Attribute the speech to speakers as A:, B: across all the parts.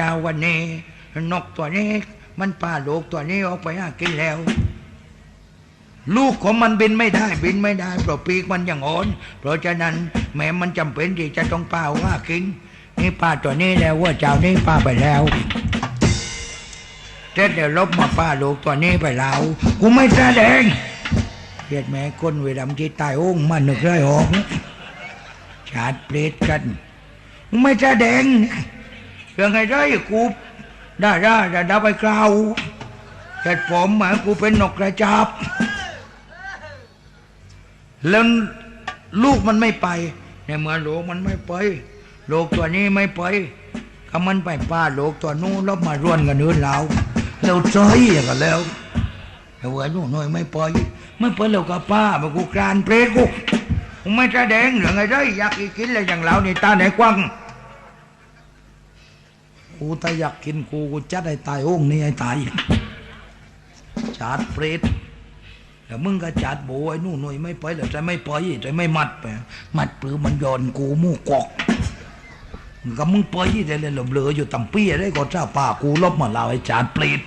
A: เจ้าวันนี้ นกตัวนี้ มันพาลูกตัวนี้ออกไปหากินแล้ว ลูกของมันบินไม่ได้บินไม่ได้เพราะปีกมันยังอ่อน เพราะฉะนั้นแม่มันจำเป็นที่จะต้องป่าว่ากิน นี่ป้าตัวนี้แล้วว่าเจ้านี้ป้าไปแล้วเด็ดเดี๋ยวลบมาป้าลูกตัวนี้ไปแล้วกูไม่แสดงเรียดแม่คนเวลาที่ตายโอ้งมันนึกได้ออกชาดเปรตกันไม่แสดง เรื่องไงได้กูได้ได้ได้ได้ไปกล่าวแต่ผมหมายกูเป็นนกกระจาบแล้วลูกมันไม่ไปในเมื่อลูกมันไม่ไปลูกตัวนี้ไม่ไปก็มันไปป้าลูกตัวนู้นแล้วมาร่วนกันอื่นเราแล้วใจกันแล้วแต่ว่าลูกน้อยไม่ไปไม่ไปแล้วก็ป้ามากูกรานเปรตกูกูไม่แสดงเรื่องอะไรอยากกินอะไรอย่างเรานี่ตาไหนกว้าง กูถ้าอยากกินกูกูจัดให้ตายโอ่งนี่ให้ตายชาดเปรตแล้วมึงก็จัดโบไอ้นู่นหน่อยไม่ไปแล้วจะไม่ไปจะไม่มัดไปมัดปือมันย้อนกูมู่กอกมึงก็มึงไปแต่เล่นเหลืออยู่ตำปี้ได้ก็เจ้าป่ากูลบมาลาวไอ้จานเปรต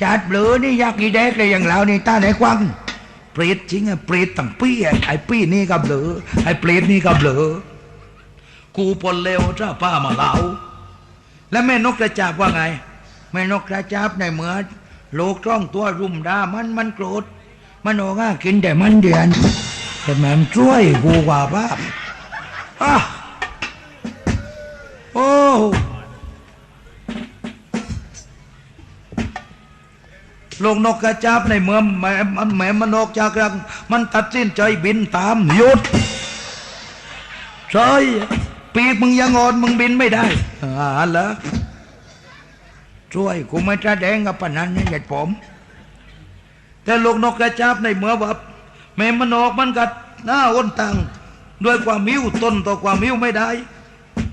A: จานเบลอนี่อยากกีแดกเลยอย่างเรานี่ตาไหนกว้างเปรตจริงอะเปรตตั้งปี้อะไอ้ปี้นี่ก็เบลอไอ้เปรตนี่ก็เบลอกูปนเลวเจ้าป้ามาลาว แล้วแม่นกกระจาบว่าไง แม่นกกระจาบในเมืองโลกจ้องตัวรุมดามันมันโกรธ มันโอากินแต่มันเดือนแต่แม่มนช่วยกูกว่าภาอะโอ้ลงนกกระจาบในเมืองแม่มันแม่มันออกจากรังมันตัดสินใจบินตามหยุดใช่ ปีกมึงยังอ่อนมึงบินไม่ได้อ่าเหรอช่วยกูไม่จะแดงกับปนนั้นเนี่ยเหตุผม แต่ลูกนกกระจาบในเมื่อวับแม่มันออกมันกัดหน้าอ้นตังด้วยความมิวต้นต่อความมิวไม่ได้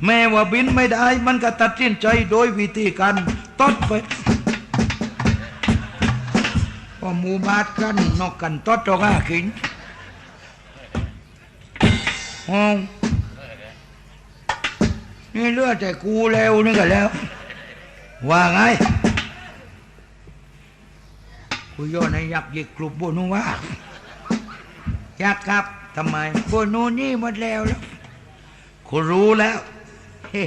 A: แม่ว่าบินไม่ได้ มันก็ตัดสินใจโดยวิธีการตดไปพอมูบาดกันนกกันตดตก้าขินโอ้ นี่เลือดแต่กูแล้วนี่ก็แล้ว ว่าไงกูโยนให้ยักยิกกลุบบุญว่ายักครับทำไมกูนูนนี่หมดแล้วแล้วกูรู้แล้วเฮ้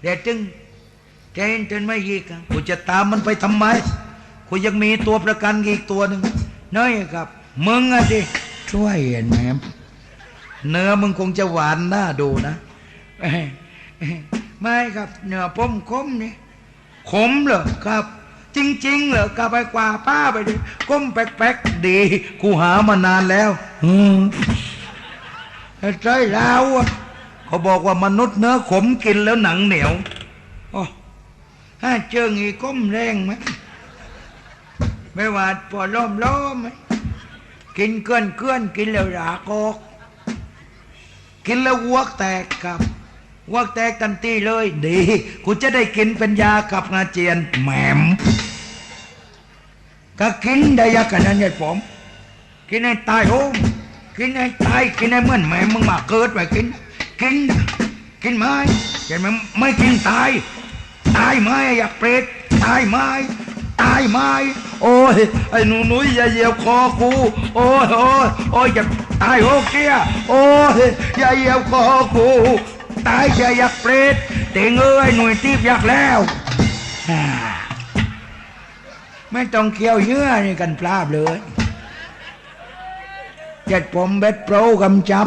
A: เดี๋ยวจึงเจนจนไม่ยิกอะกูจะตามมันไปทำไมกูยังมีตัวประกันอีกตัวหนึ่งน้อยครับ มึงอะดิช่วยเห็นไหมเนื้อมึงคงจะหวานน่าดูนะ ไม่ครับเนื้อป้มคมนี่ขมเหรอครับ จริง ๆ เหรอกลับไปกว่าป้าไปดิก้มแป๊กๆดีกูหามานานแล้ว อืมใช่แล้วอะเขาบอกว่ามนุษย์เนื้อขมกินแล้วหนังเหนียวโอ้ถ้าเจองี้ก้มแรงไหมไม่ว่าพอล้อมล้อมไหมกินเกลื่อนเกลื่อนกินแล้วรากออกกินแล้วววกแตกครับ ว่าแตกทันทีเลย ดีกูจะได้กินเป็นยาขับงาเจียนแหมมก็กินได้ยากันนั้นเนี่ยผม กินให้ตายโอ้มกินให้ตายกินให้เหมือนแหมมมึงมาเกิดไปกิน กิน กินไหมเห็นไหมไม่กินตาย ตายไหมอย่าเปรตตายไหมตายไหมโอ้ยไอ้หนูนุ้ยอย่าเหยียบคอกูโอ้ยโอ้ยโอ้ยอย่าตายโอเกียโอ้ยอย่าเหยียบคอกู ตายจะอยากเปรตเต็งเอ้ยหน่วยทีบอยากแล้วไม่ต้องเคี้ยวเยื่อนี่กันปลาบเลยเจ็ดผมเบ็ดโปรกำจับ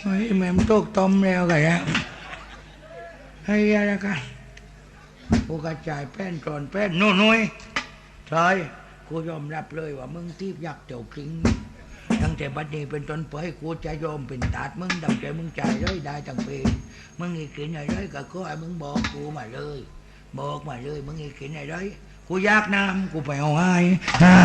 A: เฮ้ยแม่มตกต้มแล้วกันแล้วให้ยอะไรกันกูกระจายแป้นตอนแป้นนู่นนุ้ยใช่กูยอมรับเลยว่ามึงทีบอยากเจ้าจริง ตั้งแต่บัดนี้เป็นต้นไปกูจะยอมเป็นตาดมึงดังใจมึงใจเลยได้ตั้งปีมึงอีกกินอะไรก็ขอให้มึงบอกกูมาเลย บอกมาเลย มึงอีกกินอะไรกูอยากน้ำกูไปเอาให้ฮ่า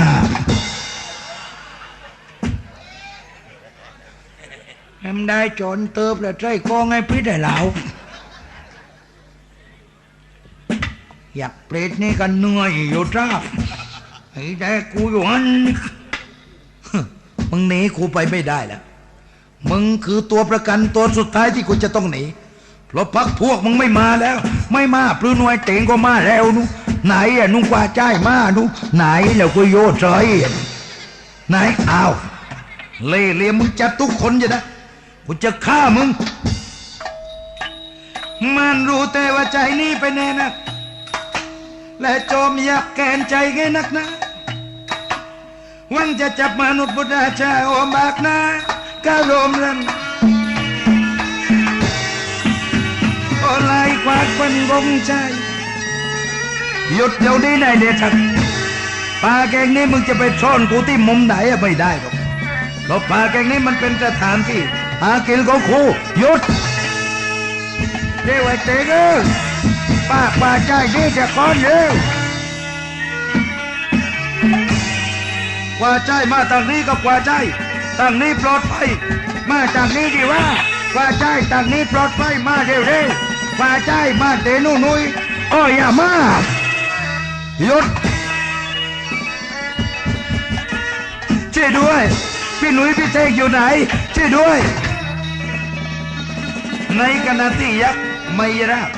A: แอมได้จนเติบแล้วใจกองให้พิษได้เหลาอยากเปรตนี่กันเหนื่อยอยู่จ้าไอ้แต่กูอยู่หัน มึงหนีกูไปไม่ได้แล้วมึงคือตัวประกันตัวสุดท้ายที่กูจะต้องหนีเพราะพักพวกมึงไม่มาแล้ว ไม่มาปลื้นวยเต็งก็มาแล้วนุไหนอะนุ่งกว่าใจายมานุไหนแล้วก็โยดใจไหนอ้าวเล่เลียมึงจัดทุกคนจะนะกูจะฆ่ามึง มันรู้แต่ว่าใจนี่ไปแน่นักและโจมอยากแกนใจแค่นักนะ หวังจะจับมนุษย์บุตรชาโอมบากนะกาโรมรันโอไลกวาดควันกงใจหยุดเดี๋ยวนี้นายเดชักปลาแกงนี้มึงจะไปซ่อนกูที่มุมไหนอะไม่ได้หรอกเพราะปลาแกงนี้มันเป็นสถานที่หากินของครูหยุดเดี๋ยวไอ้เต๋อป้าป้าใจนี่จะก้อนเร็ว ว่าใจมาทางนี้ก็กว่าใจทางนี้ปลอดภัยมาทางนี้ดีว่ากว่าใจทางนี้ปลอดภัยมาเร็วๆกว่าใจมาเตนู่นนุ้ยอ้อยอย่ามาหยุดช่วยด้วย พี่หนุ่ยพี่เทกอยู่ไหนช่วยด้วย ในขณะที่ยักษ์ไม่ราบ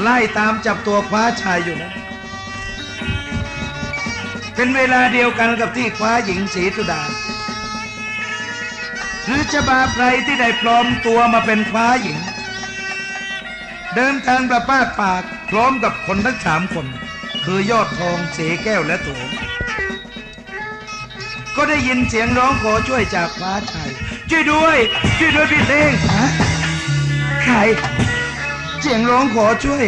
A: ไล่ตามจับตัวคว้าชายอยู่นั้น เป็นเวลาเดียวกันกับที่คว้าหญิงศรีสุดา หรือจะบาใครที่ได้ปลอมตัวมาเป็นคว้าหญิง เดินทางประพาปากพร้อมกับคนทั้งสามคน คือยอดทองเสแก้วและโถงก็ได้ยินเสียงร้องขอช่วยจากฟ้าชัยช่วยด้วย ช่วยด้วยพี่เท่งฮะใครเสียงร้องขอช่วย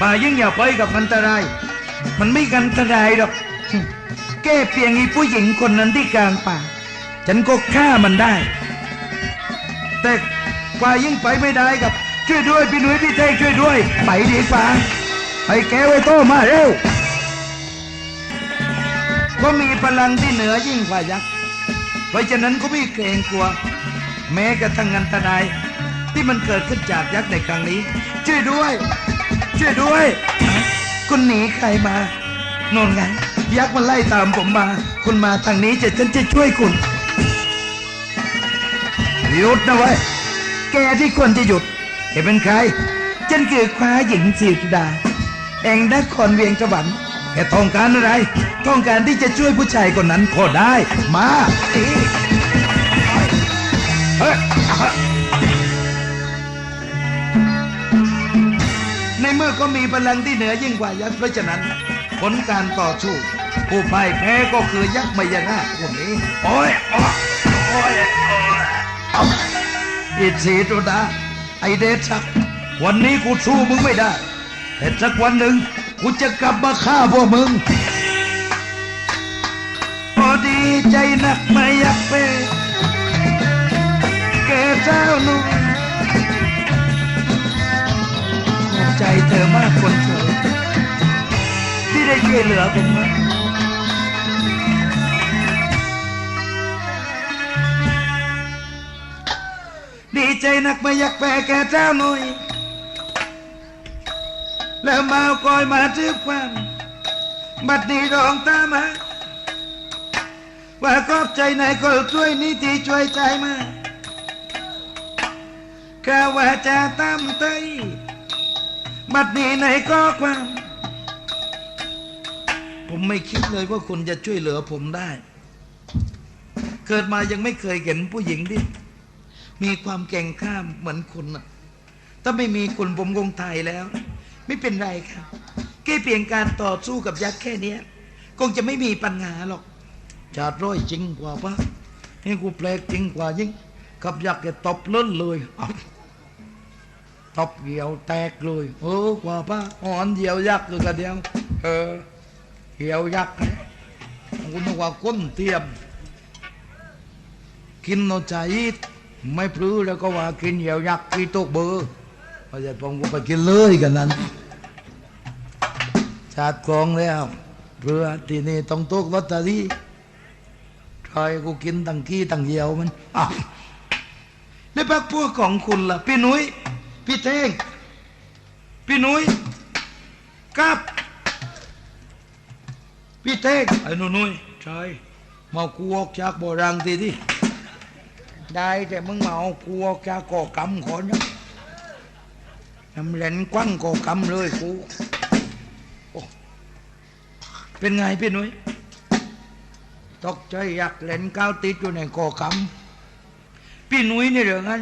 A: ป่ายิ่งอย่าไปกับอันตราย มันไม่กันอันตรายหรอก แก้เพียงอีผู้หญิงคนนั้นที่กลางป่า ฉันก็ฆ่ามันได้ แต่ป่ายิ่งไปไม่ได้กับ ช่วยด้วยพี่หนุ่ยพี่เท่ช่วยด้วย ไปดีกว่าไปแกไว้โตมาเร็วก็มีพลังที่เหนือยิ่งกว่ายักษ์เพราะฉะนั้นก็ไม่เกรงกลัว แม้กระทั่งอันตราย ที่มันเกิดขึ้นจากยักษ์ในครั้งนี้ ช่วยด้วย ช่วยด้วย คุณหนีใครมาโน่นไง ยักษ์มันไล่ตามผมมา คุณมาทางนี้จะฉันจะช่วยคุณ หยุดนะเว้ยแกที่ควรจะหยุดแกเป็นใคร ฉันคือคว้าหญิงสีสุดาเองนักครเวียงสวรรค์แกต้องการอะไร ต้องการที่จะช่วยผู้ชายคนนั้นก็ได้ มาเฮ้ยในเมื่อก็มีพลังที่เหนือยิ่งกว่ายักษ์เพราะฉะนั้น ผลการต่อสู้ผู้พ่ายแพ้ก็คือยักษ์มายานาคคนนี้โอ้ยโอ้ยโอ้ยโอ้ยอิสีตุดาไอเดชชัก วันนี้กูสู้มึงไม่ได้แต่สักวันหนึ่งกูจะกลับมาฆ่าพวกมึงพอดีใจนักไม่อยากเป็นแกเจ้าหนุ่มขอบใจเธอมากคนสวยที่ ได้ช่วยเหลือผมดีใจนักไม่อยากแพ้แกเจ้าหนุ่ยแล้วมาเอากอยมาทึบความบัดนี้ร้องตามมา ว่าขอบใจนายก็ช่วยนิติช่วยใจมาข้าว่าจะตามเตยบัดนี้นายก็ความ ผมไม่คิดเลยว่าคุณจะช่วยเหลือผมได้ เกิดมายังไม่เคยเห็นผู้หญิงที่มีความแก่งข้ามเหมือนคุณน่ะถ้าไม่มีคุณผมคงตายแล้ว ไม่เป็นไรครับแค่เพียงการต่อสู้กับยักษ์แค่นี้คงจะไม่มีปัญหาหรอกจาดร้อยจริงกว่าปะนี่กูแปลกจริงกว่ายิ่งกับยักษ์แกตบล้นเลยตบเหี่ยวแตกเลยเออกว่าปะอ่อนเหี่ยวยักษ์คือกระเดียวเออ เหี่ยวยักษ์นะกูนึกว่าก้นเทียม กินเอใจไม่พลื้แล้วก็ว่ากินเหี่ยวยักษ์กีตกเบอร์พอจะปองกูไปกินเลยกันนั้นชาติกองแล้วเพื่อที่นี่ต้องตกลอตเตอรี่ใครกูกินตั้งกี้ตั้งเหี่ยวมันอ้วพักพวกของคุณล่ะพี่นุย้ยพี่เท่งพี่นุย้ยกับ พี่เท่งไอ้หนุ่ยๆใช่มากูออกจากบ่อรังทีที่ได้แต่มึงมาเอากูออกจากก่อกรรมขอนนะน้ำเหลนกว้างโกกำเลยกูโอ้เป็นไงพี่หนุ่ยตกใจอยากเล่นก้าวติดอยู่ในโกกำพี่หนุ่ยนี่เรื่องนั้น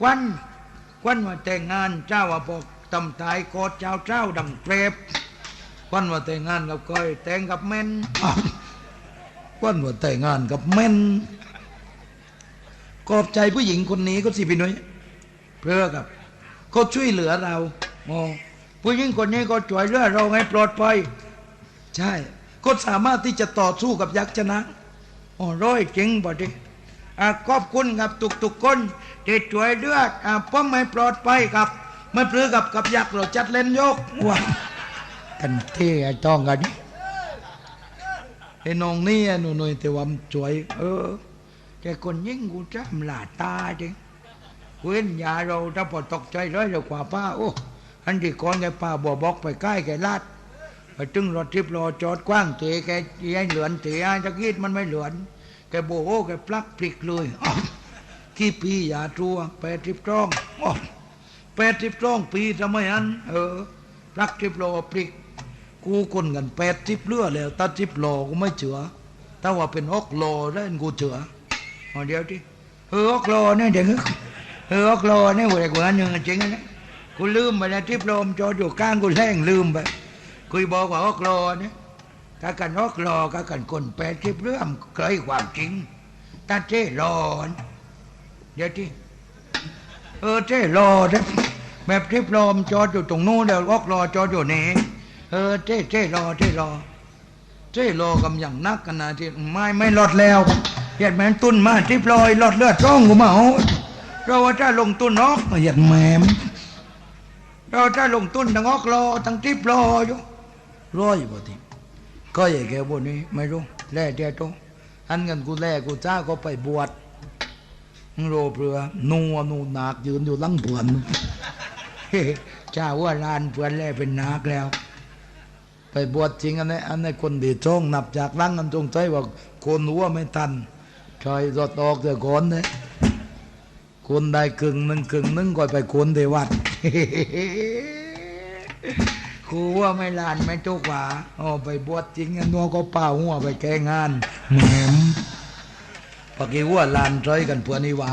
A: ควันควันว่าแต่งงานเจ้าว่าบอกตำตายกอดเจ้าเจ้าดังเปรบ ควันว่าแต่งงานกับก้อยแต่งกับแม่นอ้าวควันว่าแต่งงานกับแม่นขอบใจผู้หญิงคนนี้ก็สิพี่นุ้ยเพื่อกับเขาช่วยเหลือเราโอ้ผู้หญิงคนนี้ก็ช่วยเหลือเราให้ปลอดภัยใช่ก็สามารถที่จะต่อสู้กับยักษ์ชนะโอ้ร้อยจริงบ่ดิอะขอบคุณกับทุกๆคนที่ช่วยเหลืออะป้อมไม่ปลอดภัยครับ ไม่ปลือกับกับยักษ์เราจัดเล่นยกว้า กันเท่ไอ้จ้องกันนี่ไอ้น้องนี่หนูหน่อยแต่ว่ามันช่วย เออแต่คนยิ่งกูจำหลาตาจริงเว้นยาเราถ้าพอตกใจร้อยเรากว่าป้าโอ้อันที่ก่อนแกป้าบัวบอกไปใกล้แกลาดไปตึงรถทิพย์รอจอดกว้างเตะแกยัยเหลือนเตะไอ้ตะกี้มันไม่เหลือนแกโบโอ้แกปลักปลิกเลยอ้าวกี่ปียาทัวแปดทิพย์จ้องแปดทิพย์จ้องปีทำไมอันเออปลักทิพย์รอปลิก กูคนกันแปดทิปเลือแล้วตาทิปหลอกูไม่เฉือถ้าว่าเป็นอกหลอแล้วกูเฉือเอาเดี๋ยวที่เอออกหลอเนี่ยเด็กเอออกหลอเนี่ยหัวใจกูนั่นยังจริงนะกูลืมไปนะทิปลมจออยู่ก้างกูแห้งลืมไปคุยบอกว่าอกหลอเนี่ยถ้ากันอกหลอก็กันคนแปดทิปเรื่องเคยความจริงตาเจ้หลอนเดี๋ยวที่เออเจ้หลอนแบบทิปลมจออยู่ตรงนู้นแล้วอกหลอจออยู่นี่ เออเจ๊เจ๊รอเจ๊รอเจ้รอกำอย่างนักกันนะที่ไม่ไม่หลอดแล้วเหยียดแมนตุนมาที่ปลอยหลอดเลือดร้องกูมาเอาเราว่าจะลงตุนออกเหยียดแหมมเราจะลงตุนทั้งออกรอทั้งที่ปลอยอยู่ร้อยบ่ทีก็อย่างแกบนนี้ไม่รู้แล่เดียวโตอันเงินกูแล่กูจ้าก็ไปบวชโรเปลือนัวนูหนักยืนอยู่ลังเผื่อนเฮ้จ้าว่าลานเผื่อนแล่เป็นนักแล้ว ไปบวชจริงอันนี้อันนี้คนดีจ้องนับจากหลังกันจงใจว่าคนหัวไม่ทันชอยรถออกแต่ก่อนเนี่ยคนได้กึ่งหนึ่งกึ่งหนึ่งก็ไปคนเดวัดครูว่าไม่ลานไม่ทุกว่าอ๋อไปบวชจริงอันนัวก็เป่าหัวไปแก้งานแหมมปกี้ว่าลานใจกันเพื่อนนี่หว่า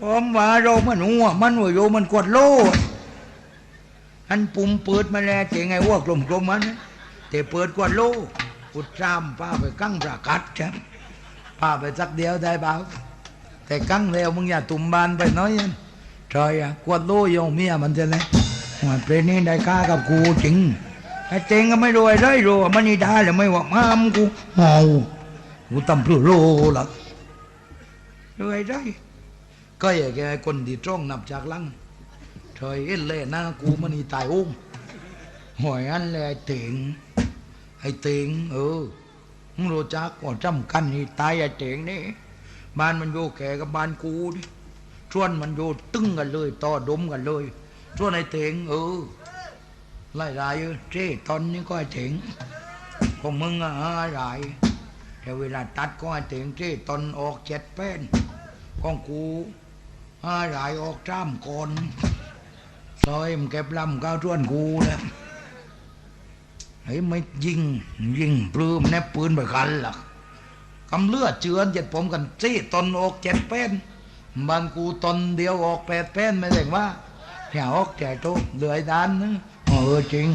A: ผมว่าเรามันหัวมันหัวโยมันกดโล อันปุ่มเปิดมาแล้วเจ๋งไงอ้วกลมกลมมันแต่เปิดกว่าโลกุดจามป้าไปกั้งประกัดใช่ป้าไปสักเดียวได้เปล่าแต่กั้งแล้วมึงอย่าตุ่มบานไปน้อยนันชอยอะกวดโลโยงเมียมันจะเลยว่าเพลงนี้ได้ค่ากับกูจริงไอ้เจงก็ไม่รวยเลยรวยมันนี่ได้เลยไม่ว่าห้ามกูเมากูตำพลุโลละรวยได้ก็อย่างแกคนที่จ้องนับจากลัง ชอยเอ็นเล่หน้ากูมันนี่ตายอุ้มหอยอันเลเติงไอ้เติงเออมึงรู้จักก่อนจำกันนี่ตายไอ้เติงนี่บ้านมันโยแกกับบ้านกูดิชวนมันโยตึงกันเลยต่อดมกันเลยชวนไอ้เติงเออไล่รายเจ้ตอนนี้ก็ไอ้เติงของมึงอะอะไรแต่เวลาตัดก็ไอ้เติงเจ้ตอนออกเจ็ดแป้นของกูอะไรออกจ้ามก่อน ยมันแก็บลำก้าวจ้วนกูนะไอ้ไม่ยิงยิงปลื้มแนบปืนไปกันหรอกกำเลือดเจือนเจ็ดผมกันจี้ตนอกเจ็ดเป็นบางกูตนเดียวออกแปดเป็นไม่ได้ว่าแค่ออกแค่โตเหลือยด้านนึงเออจริง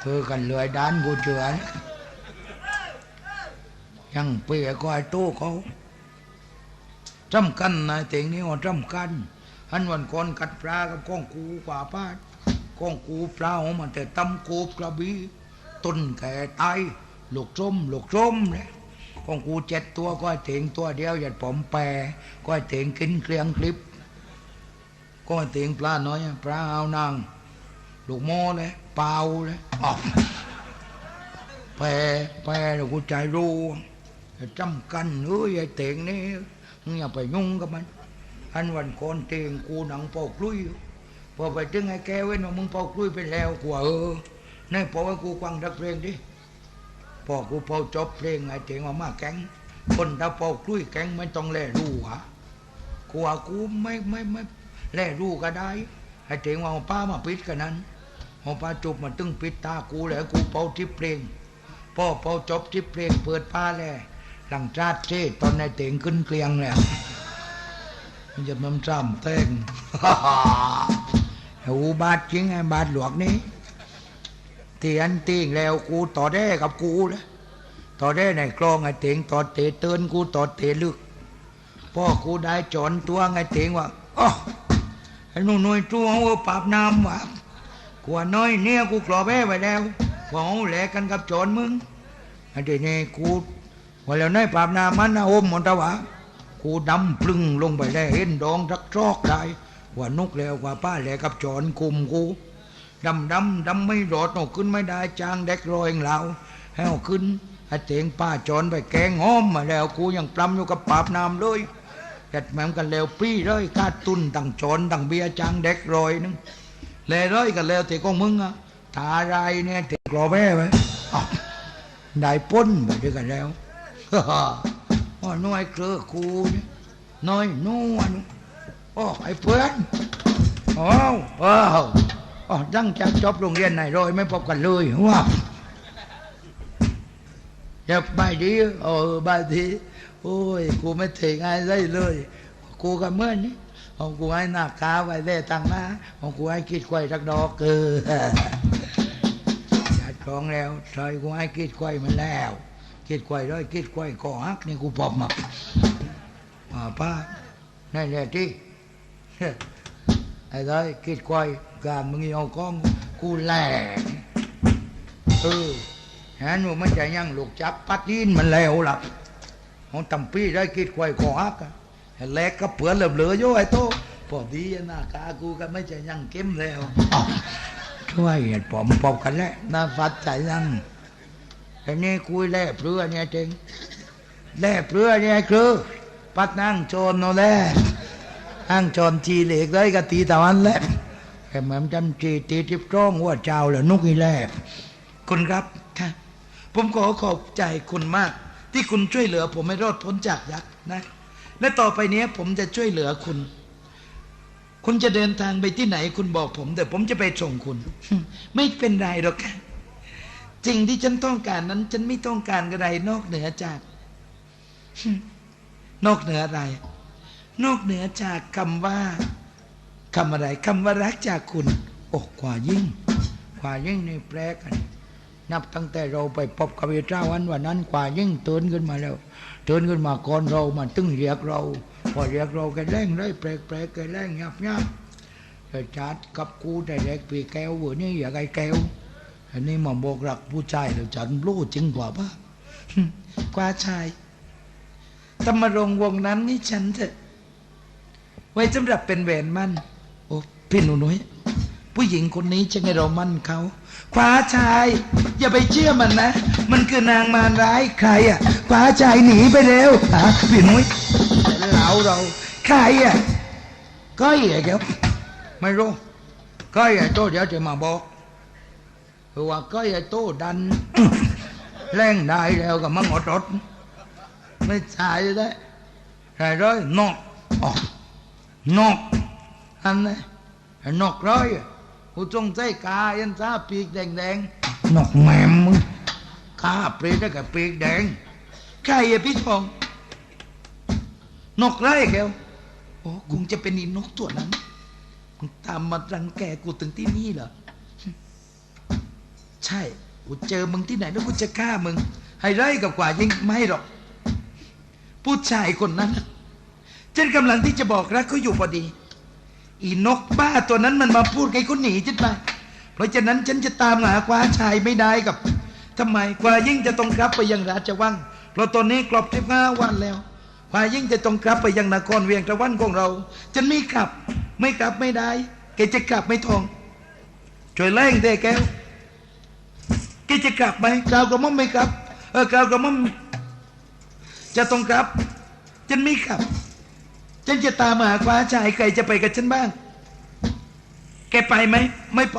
A: เธอกันเหลือยด้านกูเจือนยังเปียก็ไอ้โตเขาจำกันนายเต็งนี่ว่าจำกัน อันวันก่อนกัดปลากับก้องกูกว่าป้าก้องกูปลาของมันแต่ตำโกบกระบี่ต้นแก่ตายลูกส้มหลกส้มเลยก้องกูเจ็ดตัวก็เถียงตัวเดียวหยัดผมแปรก็เถียงกินเคลียงคลิปก็เถียงปลาน้อยปลาเอานางหลกโม่เลยเปล่าเลยออกแปรแปรแล้วกูใจรู้จำกันเอ้ยไอ้เถียงนี่มึงอย่าไปยุ่งกับมัน อันวันก่อนเตียงกูหนังเป่ากลุยอยู่พอไปถึงไอ้แกเว้นว่ามึงเป่ากลุยไปแล้วกว่าเออนี่พอให้กูฟังดักเพลงดิพอกูเป่าจบเพลงไอ้เตียงว่ามาแก๊งคนถ้าเป่ากลุยแก๊งไม่ต้องแลรู้หะกว่ากูไม่ไม่ไม่แลรู้ก็ได้ไอ้เถียงว่าเอาป้ามาปิดกันนั้นเอป้าจุบมาตึงปิดตากูแล้วกูเป่าทิพเพลงพ่อเป่าจบทิพเพลงเปิดป้าแล้วหลังจาดเท่ตอนไอ้เถียงขึ้นเกลียงแล้ว จะมันจำเต้งไอ้อูบาดจริงไอ้บาดหลวกนี้เตียนติงแล้วกูต่อได้กับกูนะต่อได้ในกลองไอ้เถียงต่อเตะเตือนกูต่อเตะลึกพ่อกูได้จอนตัวไงเถียงว่าอ๋อไอ้หนุ่นหน่วยตัวเอาปราบน้ำว่ะกลัวน้อยเนี่ยกูกรอแม่ไว้แล้วว่าเอแหลกกันกับจอนมึงไอ้เดี๋ยวนี้กูว่าแล้วนายปราบน้ำมันนะโอมหมดตะวะ กูดำปลึงลงไปแล้วเห็นดองรักจอกได้ว่านุกแล้วว่าป้าแหลกับจอนคุมกูดำดำดำไม่รอดเอาขึ้นไม่ได้จางเด็กรอยของาให้เอาขึ้นไอ้เตียงป้าจอนไปแกงห้อมมาแล้วกูยังปลำอยู่กับปราบน้ำเลยจัดแหมมกันแล้วปี้เลยกาตุนตั้งโจรตั้งเบียจางเด็กรอยนึงเลยร้อยกันแล้วแต่ของมึงอะทาไรเนี่ยเติดกรอแม่ไว้อ้าวได้ป้นไปด้วยกันแล้ว อ๋อน้อยเกลือคูนี่น้อยนวลโอ้ไอ้เพื่อนโอ้าวอ้าอ๋อตั้งจากจบโรงเรียนไหนรอยไม่พบกันเลยว้าวอยาไปดีเออบายดีโอ้ยกูไม่เทงายได้เลย กูก็เมื่อนี่ของกูให้หน้าคาไว้ได้ตังหน้าของกูให้คิดไว้ทักดอกเกอจัดของแล้วใส่กูให้คิดไว้มันแล้ว คิดไว้ร้อยคิดไว้ก่อฮักนี่กูปอบมาป่าป้านั่นแหละที่ไอ้ร้อยคิดไว้กามึงเอากล้องกูแหลกเออฮะหนูมันจะยังลูกจับปัดดินมันแล้วล่ะของตำปีได้กิดควายขอฮักอะแลกก็เปื่อนเหลือๆอยู่ไอ้โตพอดีน้ากากูก็ไม่จะยังเข้มแล้วอ้วช่วยปอมปอบกันแล้วน่าฟัดใจยัง แต่นี่คุยแล่เปลือเนี่ยเจงแล่เปลือเนี่ยคือปัดนั่งโจรโน่นแหละนั่งโจรทีเหล็กเลยก็ตีตะวันแล้วแค่เหมือนจำจีตีทิพย์ร้องว่าเจ้าเหลือนุกอีแล่คุณครับค่ะผมขอขอบใจคุณมาก ที่คุณช่วยเหลือ ผมให้รอดพ้นจากยักษ์นะ และต่อไปนี้ผมจะช่วยเหลือคุณ คุณจะเดินทางไปที่ไหน คุณบอกผมเดี๋ยวผมจะไปส่งคุณ ไม่เป็นไรหรอกค่ะ สิ่งที่ฉันต้องการนั้น ฉันไม่ต้องการอะไรนอกเหนือจาก นอกเหนืออะไร นอกเหนือจากคำว่าคำอะไรคำว่ารักจากคุณอ้กว่ายิ่งกว่ายิ่งในแปลกัน นับตั้งแต่เราไปพบกับเจ้าวันวันนั้นกว่ายิ่งเตือนขึ้นมาแล้วเตือนขึ้นมาก่อนเรามันตึงเรียกเราพอเรียกเราแกแรงได้แปลกแปลกแกแรงยับยับแต่จัดกับกูแต่แรกปีแก้วเวอร์นี่อย่าไกลแก้ว อันนี้มาบอกรักผู้ชายแล้วจันรู้จริงกว่าปะกว่าชายธรรมรงวงนั้นนี่ฉันเถอะ ไว้สำหรับเป็นแหวนมั่น โอ้พี่หนูน้อยผู้หญิงคนนี้จะให้เรามั่นเขาคว้าชาย อย่าไปเชื่อมันนะ มันคือนางมารร้ายใครอะคว้าชายหนีไปเร็วฮะพี่หนุ้ยเหลาเรา ใครอะก้อยอะแกวไม่รู้ก้อยอะโตเดี๋ยวจะมาบอก คือว่าก้อยอะโตดันแรงได้แล้วก็มังอดรถไม่ใช่ได้ใช่ร้อยนกออนกอันนี้นกร้อยกูจงใจกายันซาปีกแดงแดงนกแมมมึงกาเปรตได้กับปีกแดงใครอะพี่ทองนกไรแกวโอ้คงจะเป็นอีนกตัวนั้นมึงตามมารังแกกูถึงที่นี่เหรอ ใช่กูเจอมึงที่ไหนแล้วกูจะฆ่ามึง ให้ไร่กับกว่ายิ่งไม่หรอก ผู้ชายคนนั้นฉันกำลังที่จะบอกรักเขาอยู่พอดี อีนกบ้าตัวนั้นมันมาพูดไงเขาหนีฉันไปเพราะฉะนั้นฉันจะตามหาคว้าชายไม่ได้กับทำไมกว่ายิ่งจะต้องกลับไปยังราชวังเพราะตอนนี้กรอบสิบห้าวันแล้วกว่ายิ่งจะต้องกลับไปยังนครเวียงตะวันของเรา ฉันไม่กลับ ไม่กลับไม่ได้แกจะกลับไม่ทองช่วยแรงเด้แก้ว แกจะกลับไหมกล่าวกับมั่มไม่กลับเออกล่าวกับมั่มจะต้องกลับ ฉันไม่กลับ ฉันจะตามหาคว้าชายใครจะไปกับฉันบ้าง แกไปไหม ไม่ไป